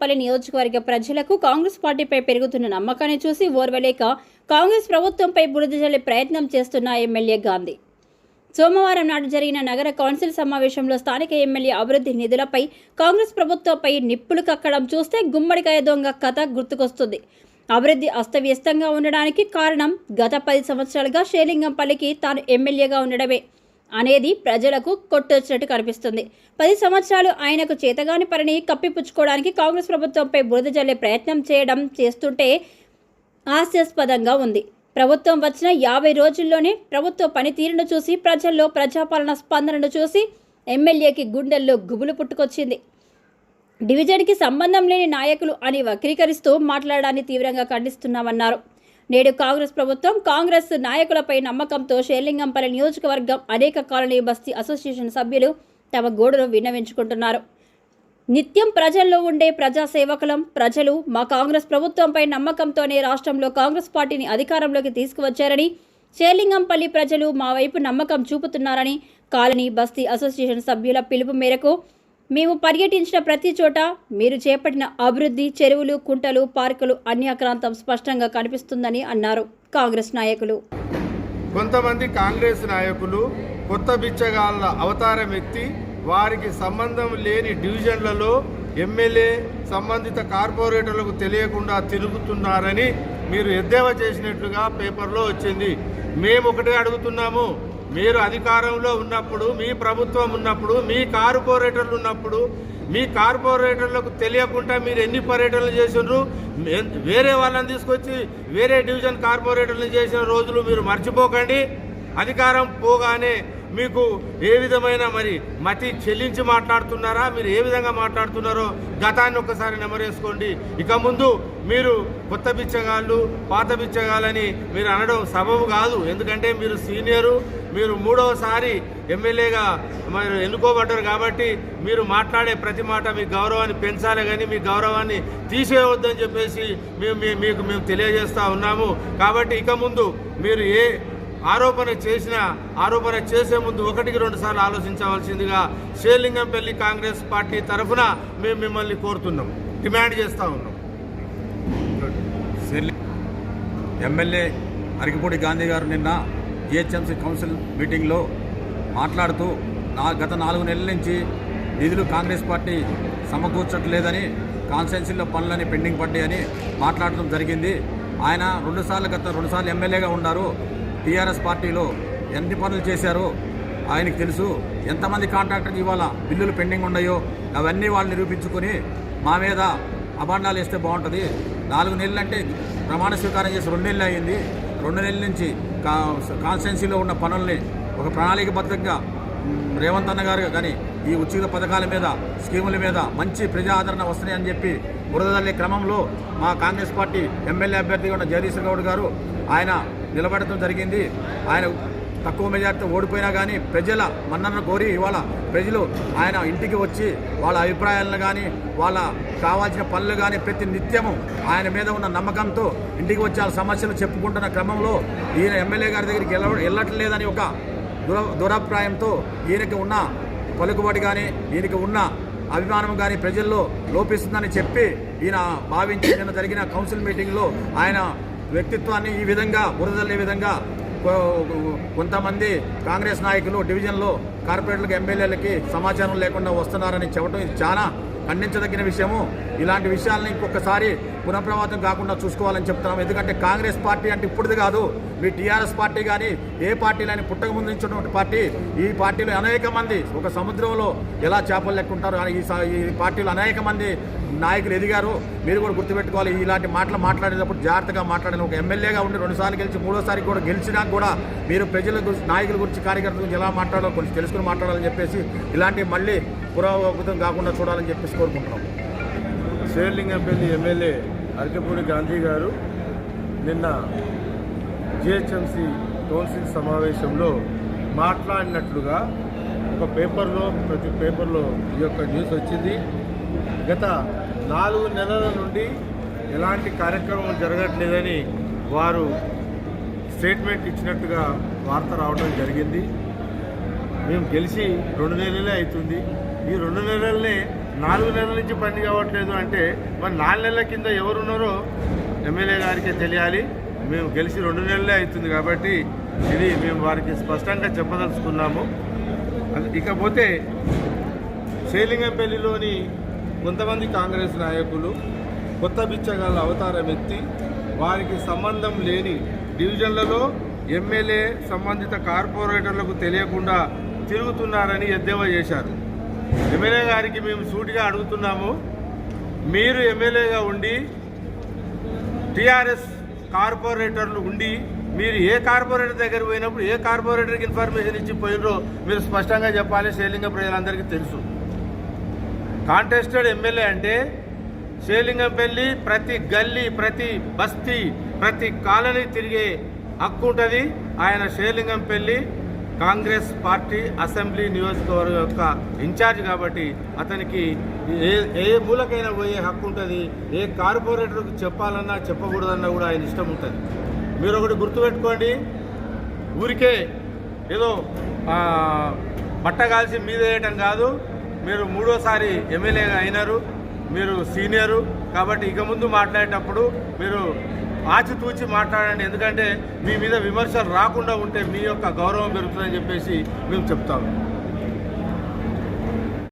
పల్లి నియోజకవర్గ ప్రజలకు కాంగ్రెస్ పార్టీపై పెరుగుతున్న నమ్మకాన్ని చూసి ఓర్వలేక కాంగ్రెస్ ప్రభుత్వంపై బురద జల్లే ప్రయత్నం చేస్తున్న ఎమ్మెల్యే గాంధీ. సోమవారం నాడు జరిగిన నగర కౌన్సిల్ సమావేశంలో స్థానిక ఎమ్మెల్యే అభివృద్ధి నిధులపై కాంగ్రెస్ ప్రభుత్వంపై నిప్పులు కక్కడం చూస్తే గుమ్మడికాయ దొంగ కథ గుర్తుకొస్తుంది. అభివృద్ధి అస్తవ్యస్తంగా ఉండడానికి కారణం గత పది సంవత్సరాలుగా షేలింగంపల్లికి తాను ఎమ్మెల్యేగా ఉండడమే. అనేది ప్రజలకు కొట్టొచ్చినట్టు కనిపిస్తుంది. పది సంవత్సరాలు ఆయనకు చేతగాని పనిని కప్పిపుచ్చుకోవడానికి కాంగ్రెస్ ప్రభుత్వంపై బురద జల్లే ప్రయత్నం చేయడం చేస్తుంటే హాస్యాస్పదంగా ఉంది. ప్రభుత్వం వచ్చిన యాభై రోజుల్లోనే ప్రభుత్వ పనితీరును చూసి ప్రజల్లో ప్రజాపాలన స్పందనను చూసి ఎమ్మెల్యేకి గుండెల్లో గుబులు పుట్టుకొచ్చింది. డివిజన్కి సంబంధం లేని నాయకులు అని వక్రీకరిస్తూ మాట్లాడడాన్ని తీవ్రంగా ఖండిస్తున్నామన్నారు. నేడు కాంగ్రెస్ ప్రభుత్వం కాంగ్రెస్ నాయకులపై నమ్మకంతో షేర్లింగంపల్లి నియోజకవర్గం అనేక కాలనీ బస్తీ అసోసియేషన్ సభ్యులు తమ గోడును విన్నవించుకుంటున్నారు. నిత్యం ప్రజల్లో ఉండే ప్రజా సేవకులం ప్రజలు మా కాంగ్రెస్ ప్రభుత్వంపై నమ్మకంతోనే రాష్ట్రంలో కాంగ్రెస్ పార్టీని అధికారంలోకి తీసుకువచ్చారని షేర్లింగంపల్లి ప్రజలు మా వైపు నమ్మకం చూపుతున్నారని కాలనీ బస్తీ అసోసియేషన్ సభ్యుల పిలుపు మేరకు మేము పర్యటించిన ప్రతి చోట మీరు చేపట్టిన అభివృద్ధి చెరువులు కుంటలు పార్కులు అన్యాక్రాంతం స్పష్టంగా కనిపిస్తుందని అన్నారు కాంగ్రెస్ నాయకులు. కొంతమంది కాంగ్రెస్ నాయకులు కొత్త బిచ్చగాళ్ళ అవతారం ఎత్తి వారికి సంబంధం లేని డివిజన్లలో ఎమ్మెల్యే సంబంధిత కార్పొరేటర్లకు తెలియకుండా తిరుగుతున్నారని మీరు ఎద్దేవా చేసినట్లుగా పేపర్లో వచ్చింది. మేము ఒకటే అడుగుతున్నాము మీరు అధికారంలో ఉన్నప్పుడు మీ ప్రభుత్వం ఉన్నప్పుడు మీ కార్పొరేటర్లు ఉన్నప్పుడు మీ కార్పొరేటర్లకు తెలియకుండా మీరు ఎన్ని పర్యటనలు చేసినారు వేరే వాళ్ళని తీసుకొచ్చి వేరే డివిజన్ కార్పొరేటర్లు చేసిన రోజులు మీరు మర్చిపోకండి. అధికారం పోగానే మీకు ఏ విధమైన మరి మతి చెల్లించి మాట్లాడుతున్నారా? మీరు ఏ విధంగా మాట్లాడుతున్నారో గతాన్ని ఒక్కసారి నెమరేసుకోండి. ఇక ముందు మీరు కొత్త బిచ్చగాళ్ళు పాత బిచ్చగాళ్ళని మీరు అనడం సబబు కాదు. ఎందుకంటే మీరు సీనియరు మీరు మూడవసారి ఎమ్మెల్యేగా మరి ఎన్నుకోబడ్డారు కాబట్టి మీరు మాట్లాడే ప్రతి మాట మీ గౌరవాన్ని పెంచాలి కానీ మీ గౌరవాన్ని తీసేయవద్దని చెప్పేసి మేము మీ- మీకు మేము తెలియజేస్తూ ఉన్నాము. కాబట్టి ఇక ముందు మీరు ఏ ఆరోపణ చేసిన ఆరోపణ చేసే ముందు ఒకటికి రెండు సార్లు ఆలోచించవలసిందిగా షేర్లింగంపల్లి కాంగ్రెస్ పార్టీ తరఫున మేము మిమ్మల్ని కోరుతున్నాం. డిమాండ్ చేస్తూ ఉన్నాం. ఎమ్మెల్యే అరికిపూడి గాంధీ గారు నిన్న జిహెచ్ఎంసీ కౌన్సిల్ మీటింగ్లో మాట్లాడుతూ నా గత నాలుగు నెలల నుంచి నిధులు కాంగ్రెస్ పార్టీ సమకూర్చట్లేదని కాన్స్టెన్సీలో పనులని పెండింగ్ పడ్డాయని మాట్లాడటం జరిగింది. ఆయన రెండుసార్లు గత రెండుసార్లు ఎమ్మెల్యేగా ఉన్నారు. టీఆర్ఎస్ పార్టీలో ఎన్ని పనులు చేశారో ఆయనకు తెలుసు. ఎంతమంది కాంట్రాక్టర్కి ఇవాళ బిల్లులు పెండింగ్ ఉన్నాయో అవన్నీ వాళ్ళు నిరూపించుకొని మా మీద అభాండాలు వేస్తే బాగుంటుంది. నాలుగు నెలలు అంటే ప్రమాణ స్వీకారం చేసి రెండు నెలలు అయ్యింది రెండు నెలల నుంచి కా కాన్స్టిట్యున్సీలో ఉన్న పనుల్ని ఒక ప్రణాళికబద్ధంగా రేవంత్ అన్న గారు కానీ ఈ ఉచిత పథకాల మీద స్కీముల మీద మంచి ప్రజా ఆదరణ వస్తున్నాయని చెప్పి బురదల్లే క్రమంలో మా కాంగ్రెస్ పార్టీ ఎమ్మెల్యే అభ్యర్థిగా ఉన్న జగదీశ్వర్ గౌడ్ గారు ఆయన నిలబడటం జరిగింది. ఆయన తక్కువ మెజార్టీతో ఓడిపోయినా కానీ ప్రజల మన్ననను కోరి ఇవాళ ప్రజలు ఆయన ఇంటికి వచ్చి వాళ్ళ అభిప్రాయాలను కానీ వాళ్ళ కావాల్సిన పనులు కానీ ప్రతి నిత్యము ఆయన మీద ఉన్న నమ్మకంతో ఇంటికి వచ్చి వాళ్ళ సమస్యలు చెప్పుకుంటున్న క్రమంలో ఈయన ఎమ్మెల్యే గారి దగ్గరికి వెళ్ళ వెళ్ళట్లేదని ఒక దుర దురభిప్రాయంతో ఈయనకి ఉన్న పలుకుబడి కానీ ఈయనకి ఉన్న అభిమానం కానీ ప్రజల్లో లోపిస్తుందని చెప్పి ఈయన భావించి నిన్న జరిగిన కౌన్సిల్ మీటింగ్లో ఆయన వ్యక్తిత్వాన్ని ఈ విధంగా బురదల్లే విధంగా కొంతమంది కాంగ్రెస్ నాయకులు డివిజన్లో కార్పొరేట్లకు ఎమ్మెల్యేలకి సమాచారం లేకుండా వస్తున్నారని చెప్పడం ఇది చాలా ఖండించదగిన విషయము. ఇలాంటి విషయాలను ఇంకొకసారి పునఃప్రవాతం కాకుండా చూసుకోవాలని చెప్తున్నాం. ఎందుకంటే కాంగ్రెస్ పార్టీ అంటే ఇప్పుడుది కాదు. మీ టీఆర్ఎస్ పార్టీ కానీ ఏ పార్టీలని పుట్టక ముందు నుంచినటువంటి పార్టీ. ఈ పార్టీలో అనేక మంది ఒక సముద్రంలో ఎలా చేపలు లెక్కుంటారు అని ఈ పార్టీలు పార్టీలో అనేక మంది నాయకులు ఎదిగారు. మీరు కూడా గుర్తుపెట్టుకోవాలి ఇలాంటి మాటలు మాట్లాడేటప్పుడు జాగ్రత్తగా మాట్లాడాలి. ఒక ఎమ్మెల్యేగా ఉండి రెండుసార్లు గెలిచి మూడోసారి కూడా గెలిచినా కూడా మీరు ప్రజల గురించి నాయకుల గురించి కార్యకర్తల గురించి ఎలా మాట్లాడాలో కొంచెం తెలుసుకుని మాట్లాడాలని చెప్పేసి ఇలాంటి మళ్ళీ పురోగతం కాకుండా చూడాలని చెప్పేసి కోరుకుంటున్నాం. శ్రీలింగంపల్లి ఎమ్మెల్యే అరకపూడి గాంధీ గారు నిన్న జిహెచ్ఎంసి కౌన్సిల్ సమావేశంలో మాట్లాడినట్లుగా ఒక పేపర్లో ప్రతి పేపర్లో ఈ యొక్క న్యూస్ వచ్చింది. గత నాలుగు నెలల నుండి ఎలాంటి కార్యక్రమం జరగట్లేదని వారు స్టేట్మెంట్ ఇచ్చినట్టుగా వార్త రావడం జరిగింది. మేము గెలిచి రెండు నెలలే అవుతుంది. ఈ రెండు నెలలనే నాలుగు నెలల నుంచి పని కావట్లేదు అంటే మరి నాలుగు నెలల కింద ఎవరున్నారో ఎమ్మెల్యే గారికి తెలియాలి. మేము గెలిచి రెండు నెలలే అవుతుంది కాబట్టి ఇది మేము వారికి స్పష్టంగా చెప్పదలుచుకున్నాము. ఇకపోతే శ్రీలింగంపల్లిలోని కొంతమంది కాంగ్రెస్ నాయకులు కొత్త బిచ్చగాళ్ళ అవతారం ఎత్తి వారికి సంబంధం లేని డివిజన్లలో ఎమ్మెల్యే సంబంధిత కార్పొరేటర్లకు తెలియకుండా తిరుగుతున్నారని ఎద్దేవా చేశారు. ఎమ్మెల్యే గారికి మేము సూటిగా అడుగుతున్నాము. మీరు ఎమ్మెల్యేగా ఉండి టీఆర్ఎస్ కార్పొరేటర్లు ఉండి మీరు ఏ కార్పొరేటర్ దగ్గర పోయినప్పుడు ఏ కార్పొరేటర్కి ఇన్ఫర్మేషన్ ఇచ్చి పోయినరో మీరు స్పష్టంగా చెప్పాలి. శేలింగ ప్రజలందరికీ తెలుసు. కాంటెస్టెడ్ ఎమ్మెల్యే అంటే శ్రీలింగంపల్లి ప్రతి గల్లీ ప్రతి బస్తీ ప్రతి కాలనీ తిరిగే హక్కు ఉంటుంది. ఆయన శ్రీలింగంపల్లి కాంగ్రెస్ పార్టీ అసెంబ్లీ నియోజకవర్గం యొక్క ఇన్ఛార్జ్ కాబట్టి అతనికి ఏ ఏ మూలకైనా పోయే హక్కు ఉంటుంది. ఏ కార్పొరేటర్కి చెప్పాలన్నా చెప్పకూడదన్నా కూడా ఆయన ఇష్టం ఉంటుంది. మీరు ఒకటి గుర్తుపెట్టుకోండి. ఊరికే ఏదో బట్ట కాల్చి మీదేయటం కాదు. మీరు మూడోసారి ఎమ్మెల్యేగా అయినారు. మీరు సీనియరు. కాబట్టి ఇక ముందు మాట్లాడేటప్పుడు మీరు ఆచితూచి మాట్లాడండి. ఎందుకంటే మీ మీద విమర్శలు రాకుండా ఉంటే మీ యొక్క గౌరవం పెరుగుతుందని చెప్పేసి మేము చెప్తాము.